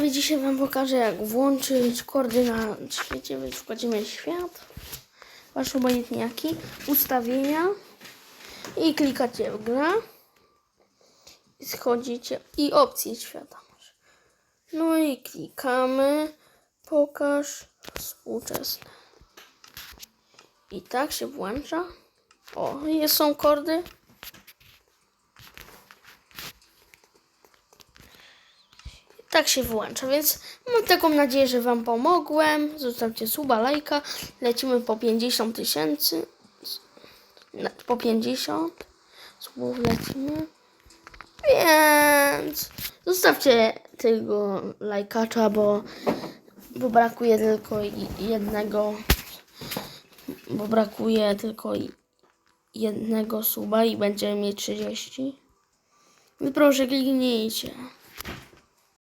widzowie, dzisiaj Wam pokażę jak włączyć koordynat w świecie, więc wchodzimy świat, Wasze obojętniaki, ustawienia i klikacie w grę i schodzicie i opcje świata. No i klikamy pokaż współczesne. I tak się włącza. O, jest są kordy. Tak się włącza, więc mam taką nadzieję, że Wam pomogłem. Zostawcie suba, lajka. Lecimy po 50 tysięcy. Po 50 subów lecimy. Więc zostawcie tego lajkacza, bo, bo brakuje tylko jednego. Bo brakuje tylko jednego suba i będziemy mieć 30. Więc proszę kliknijcie.